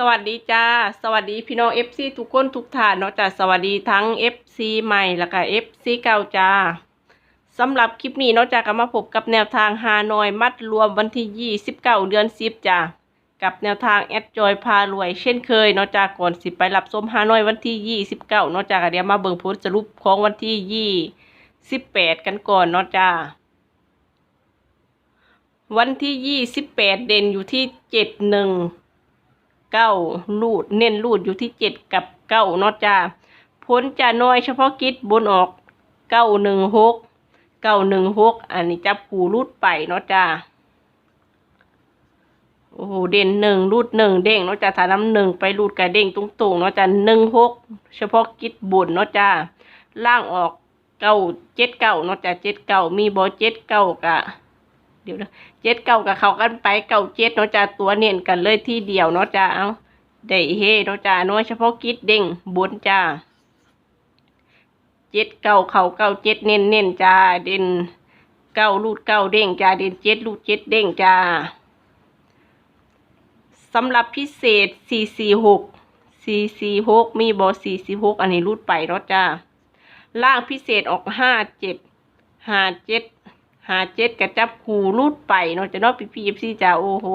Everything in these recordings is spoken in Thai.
สวัสดีจ้า สวัสดีพี่น้อง FC ทุกคนทุกท่านเนาะจ้าสวัสดีทั้ง FC ใหม่แล้วก็ FC เก่าจ้าสำหรับคลิปนี้เนาะจ้าก็มาพบกับแนวทางฮานอยมัดรวมวันที่29เก้าเดือน10จ้ากับแนวทางแอดจอยพารวยเช่นเคยเนาะจ้าก่อนสิไปรับชมฮานอยวันที่29เก้าเนาะจ้าก็เดี๋ยวมาเบิ่งผลสรุปของวันที่28กันก่อนเนาะจ้าวันที่28เด่นอยู่ที่71 เก้าลูด เน้นลูดอยู่ที่เจ็ดกับเก้าเนาะจ้าพ้นจะน้อยเฉพาะกิจบนออกเก้าหนึ่งหกเก้าหนึ่งหกอันนี้จับผูรูดไปเนาะจ้าโอ้โหเด่นหนึ่งรูดหนึ่งเด้งเนาะจ้าถ้าน้ำหนึ่งไปรูดกระเด้งตรงๆเนาะจ้าหนึ่งหกเฉพาะกิจบนเนาะจ้าล่างออกเก้าเจ็ดเก้าเนาะจ้าเจ็ดเก้ามีบอเจ็ดเก้ากะ เดี๋ยวนะเจ็ดเก้ากับเขากันไปเก้าเจ็ดเนาะจ้าตัวเน้นกันเลยที่เดียวเนาะจ้าเอาได้เฮเนาะจ้าน้อยเฉพาะกิจเด้งบนจ้าเจ็ดเก้าเขาเก้าเจ็ดเน้นเน้นจ้าเด่นเก้าลูดเก้าเด้งจ้าเด่นเจ็ดลูดเจ็ดเด้งจ้าสำหรับพิเศษสี่สี่หกสี่สี่หกมีบอสี่สี่หกอันนี้รูดไปเนาะจ้าล่างพิเศษออกห้าเจ็ดห้าเจ็ด หาเจ็ดกระจับคูรูดไปเนาะจ้าเนาะพี่พี่เอฟซีจ้าโอ้โห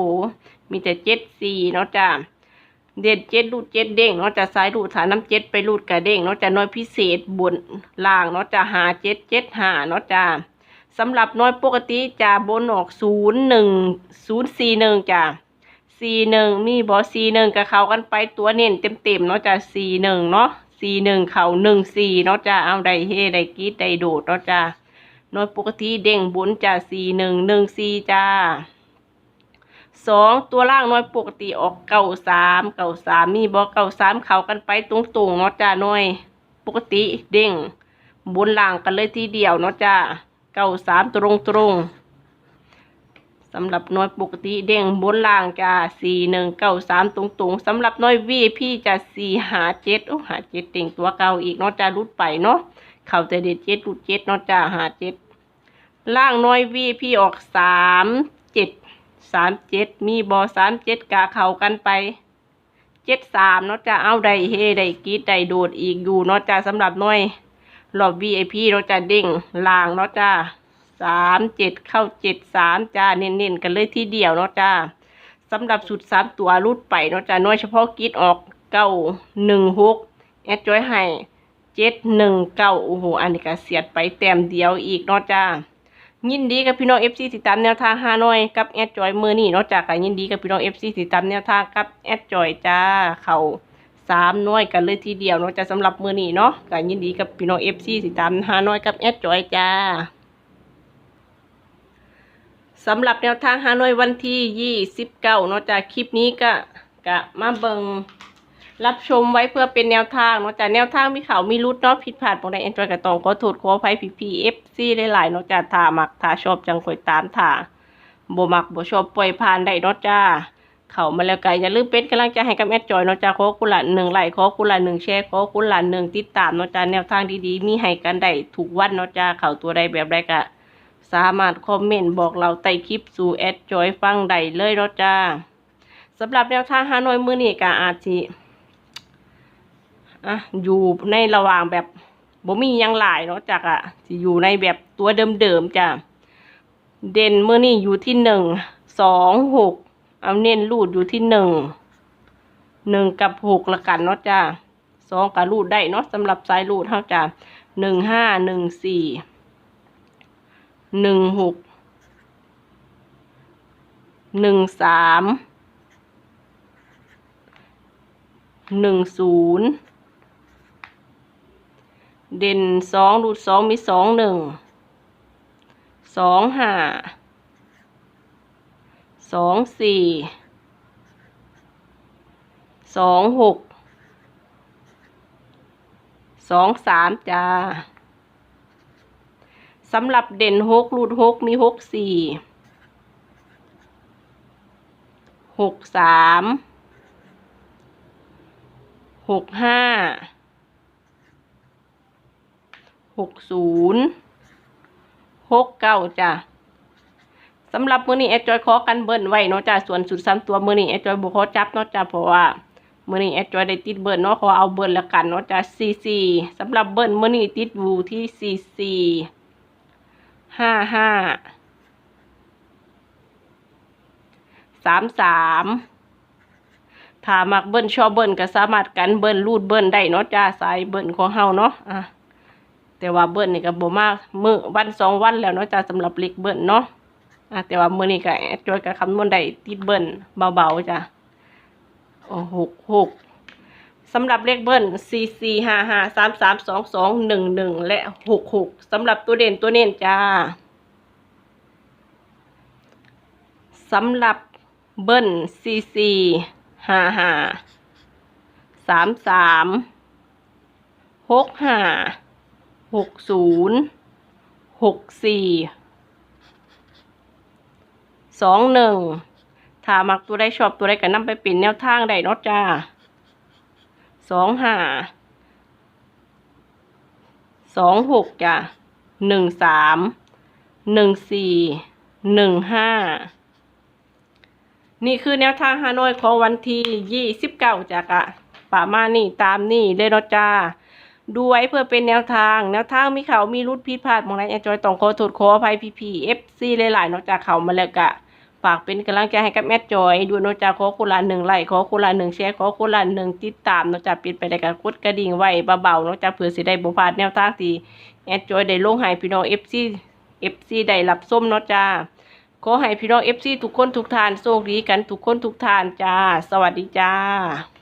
มีแต่เจ็ดสี่เนาะจ้าเด็ดเจ็ดรูดเจ็ดเด้งเนาะจะซ้ายรูดฐานน้ำเจ็ดไปรูดกระเด้งเนาะจะน้อยพิเศษบนล่างเนาะจะหาเจ็ดเจ็ดหาเนาะจ้าสำหรับน้อยปกติจะบนออกศูนย์หนึ่งศูนย์สี่หนึ่งจ้าสี่หนึ่งมีบอสี่หนึ่งกับเขากันไปตัวเน้นเต็มเต็มๆเนาะจ้าสี่หนึ่งเนาะสี่หนึ่งเข่าหนึ่งสี่เนาะจ้าเอาได้เฮได้กีดได้โดดเนาะจ้า น้อยปกติเด้งบนจ้าสี่หนึ่งหนึ่งสี่จ้าสองตัวล่างน้อยปกติออกเก้าสามเก้าสามมีบอกเก้าสามเข้ากันไปตรงๆเนาะจ้าน้อย ปกติเด้งบนล่างกันเลยทีเดียวเนาะจ้าเก้าสามตรงตรงสำหรับน้อยปกติเด้งบนล่างจ้าสี่หนึ่งเก้าสามตรงๆสำหรับน้อยวีพี่จะสี่หาเจ็ดโอ้หาเจ็ดเต่งตัวเก่าอีกเนาะจ้ารุดไปเนาะเข่าแต่เด็ดเจ็ดรุดเจ็ดเนาะจ้าหาเจ็ด ล่างน้อยวีพี่ออกสามเจ็ดสามเจ็ดมีบอสามเจ็ดกะเข้ากันไปเจ็ดสามเนาะจะเอาได้เฮได้กีดได้โดดอีกอยู่เนาะจ้าสำหรับน้อยหลอด VIP เนาะจะเด้งล่างเนาะจ้าสามเจ็ดเข้าเจ็ดสามจ้าเน้นๆกันเลยทีเดียวเนาะจ้าสำหรับสุดสามตัวรุดไปเนาะจ้าน้อยเฉพาะกีดออกเก้าหนึ่งหกแอดจอยให้เจ็ดหนึ่งเก้าโอ้โหอันนี้ก็เสียดไปแต้มเดียวอีกเนาะจ้า ยินดีกับพี่น้อง FC ติดตามแนวทางฮานอยกับแอดจอยมือนี่นาะจากกันยินดีกับพี่น้อง FC ติดตามแนวทางกับแอดจอยจ้าเขาสามน้อยกันเลยทีเดียวนาะจะสำหรับมือนี่เนาะกันยินดีกับพี่น้อง FC ติดตามฮานอยกับแอดจอยจ้าสำหรับแนวทางฮานอยวันที่ยี่สิบเก้านาะจากคลิปนี้ก็กะมาเบิง รับชมไว้เพื่อเป็นแนวทางเนาะจากแนวทางมีเขามีรุดเนาะผิดพลาดบางใดแอนดรอยกระตองขอโทษขออภัยพีพีเอฟซีหลายๆเนาะจ้าถ้ามักถาชอบจังคอยตามถาบ่มักบ่ชอบปล่อยผ่านได้เนาะจ้าเขามาแล้วก็อย่าลืมเป็นกำลังใจให้กับแอดจอยเนาะจ้าขอคุณละหนึ่งไลค์ขอคุณละหนึ่งแชร์ขอคุณละหนึ่งติดตามเนาะจ้าแนวทางดีๆ มีให้กันได้ทุกวันเนาะจ้าเขาตัวใดแบบใดก็สามารถคอมเมนต์บอกเราใต้คลิปสู่แอดจอยฟังได้เลยเนาะจ้าสำหรับแนวทางฮานอยมือนี้ก็อาจสิ อะอยู่ในระหว่างแบบบ่มียังหลายเนาะจากอะสิอยู่ในแบบตัวเดิมๆจ้ะเด่นเมื่อนี่อยู่ที่หนึ่งสองหกเอาเน้นรูดอยู่ที่หนึ่งหนึ่งกับหกละกันเนาะจ้ะสองกับรูดได้เนาะสำหรับสายรูดเท่าจ้ะหนึ่งห้าหนึ่งสี่หนึ่งหกหนึ่งสามหนึ่งศูนย์ เด่นสองรูดสองมีสองหนึ่งสองห้าสองสี่สองหกสองสามจ้าสำหรับเด่นหกรูดหกมีหกสี่หกสามหกห้า หกศูนย์หกเก้าจ้ะสำหรับมือนี้แอดจอยขอกันเบิ้ลไว้เนาะจ้ะส่วนสุดสามตัวมือนี้แอดจอยบุขอจับเนาะจ้ะเพราะว่ามือนี้แอดจอยได้ติดเบิร์นเนาะขอเอาเบิร์นละกันเนาะจ้ะซีซีสำหรับเบิร์นมื่อนี้ติดอยู่ที่ซีซีห้าห้าสามสามถ้ามักเบิร์นชอบเบิร์นก็สามารถกันเบิร์นรูดเบิร์นได้เนาะจ้าสายเบิร์นของเฮาเนาะอะ แต่ว่าเบิร์นนี่ก็บ่มากมือวันสองวันแล้วเนาะจ้าสำหรับเล็กเบิร์นเนาะอะแต่ว่ามือนี้ก็จอยก็คำนวณได้ติดเบิร์นเบาๆจ้ะโอ้หกหกสำหรับเลขเบิ้ลสี่สี่ห้าห้าสามสามสองสองหนึ่งหนึ่งและหกหกสำหรับตัวเด่นตัวเน้นจ้าสำหรับเบิ้ลสี่สี่ห้าห้าสามสาม หกศูนย์หกสี่สองหนึ่งถ้ามักตัวได้ชอบตัวได้ก็นำไปเป็นแนวทางได้เนาะจ้าสองห้าสองหกจ้ะหนึ่งสามหนึ่งสี่หนึ่งห้านี่คือแนวทางฮานอยของวันที่ยี่สิบเก้าจ้ะกะป่ามานี่ตามนี่เลยเนาะจ้า ดูไว้เพื่อเป็นแนวทาง แนวทางมีเขามีรุดผิดพลาดมองไรแอนจอยต้องขอโทษขออภัยพีพีเอฟซีหลายๆนอกจากเขามาแล้วกะฝากเป็นกำลังใจให้กับแม่จอยด้วยนอกจากขอคนละหนึ่งไลค์ขอคนละหนึ่งแชร์ขอคนละหนึ่งติดตามนอกจากปิดไปได้กับกดกระดิ่งไว้เบาๆนอกจากเผื่อสิได้บ่พลาดแนวทางที่แอดจอยได้ลงให้พี่น้องเอฟซีเอฟซีได้รับส้มนาะจ้าขอให้พี่น้องเอฟซีทุกคนทุกทานโชคดีกันทุกคนทุกทานจ้า สวัสดีจ้า